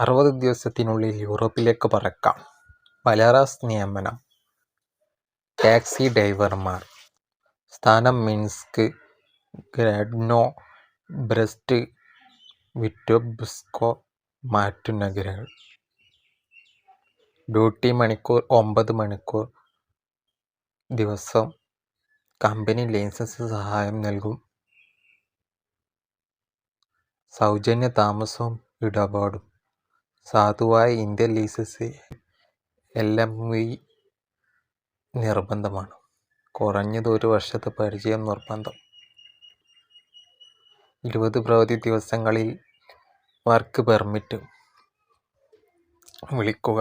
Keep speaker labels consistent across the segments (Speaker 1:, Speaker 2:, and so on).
Speaker 1: അറുപത് ദിവസത്തിനുള്ളിൽ യൂറോപ്പിലേക്ക് പറക്കാം. ബലാറസ് നിയമനം. ടാക്സി ഡ്രൈവർമാർ. സ്ഥാനം മിൻസ്ക്, ഗ്രാഡ്നോ, ബ്രസ്റ്റ്, വിറ്റോബ്സ്കോ മറ്റു നഗരങ്ങൾ. ഡ്യൂട്ടി മണിക്കൂർ ഒമ്പത് മണിക്കൂർ ദിവസം. കമ്പനി ലൈസൻസ് സഹായം നൽകും. സൗജന്യ താമസവും ഇടപാടും. സാധുവായ ഇന്ത്യൻ ലീസസ് എൽ. എം. നിർബന്ധമാണ്. കുറഞ്ഞത് ഒരു വർഷത്തെ പരിചയം നിർബന്ധം. ഇരുപത് പ്രവൃത്തി ദിവസങ്ങളിൽ വർക്ക് പെർമിറ്റ്. വിളിക്കുക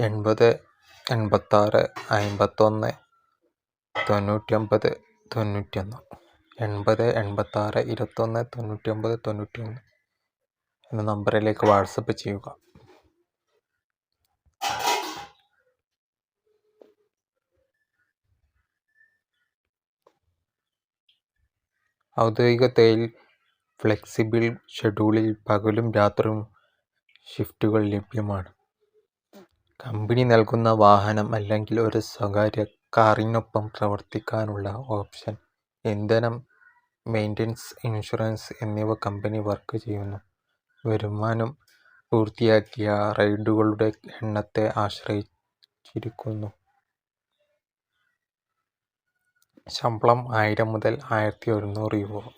Speaker 1: എൺപത് എൺപത്താറ് അമ്പത്തൊന്ന് തൊണ്ണൂറ്റൊമ്പത് തൊണ്ണൂറ്റൊന്ന്. എൺപത് എൺപത്താറ് ഇരുപത്തൊന്ന് തൊണ്ണൂറ്റൊമ്പത് തൊണ്ണൂറ്റൊന്ന് എന്ന നമ്പറിലേക്ക് വാട്സപ്പ് ചെയ്യുക. ഔദ്യോഗിക തൊഴിൽ ഫ്ലെക്സിബിൾ ഷെഡ്യൂളിൽ പകലും രാത്രിയും ഷിഫ്റ്റുകൾ ലഭ്യമാണ്. കമ്പനി നൽകുന്ന വാഹനം അല്ലെങ്കിൽ ഒരു സ്വകാര്യ കാറിനൊപ്പം പ്രവർത്തിക്കാനുള്ള ഓപ്ഷൻ. ഇന്ധനം, മെയിന്റനൻസ് ഇൻഷുറൻസ് എന്നിവ കമ്പനി വർക്ക് ചെയ്യുന്നു. വരുമാനം പൂർത്തിയാക്കിയ റൈഡുകളുടെ എണ്ണത്തെ ആശ്രയിച്ചിരിക്കുന്നു. ശമ്പളം ആയിരം മുതൽ ആയിരത്തി ഒരുന്നൂറ് യൂറോ.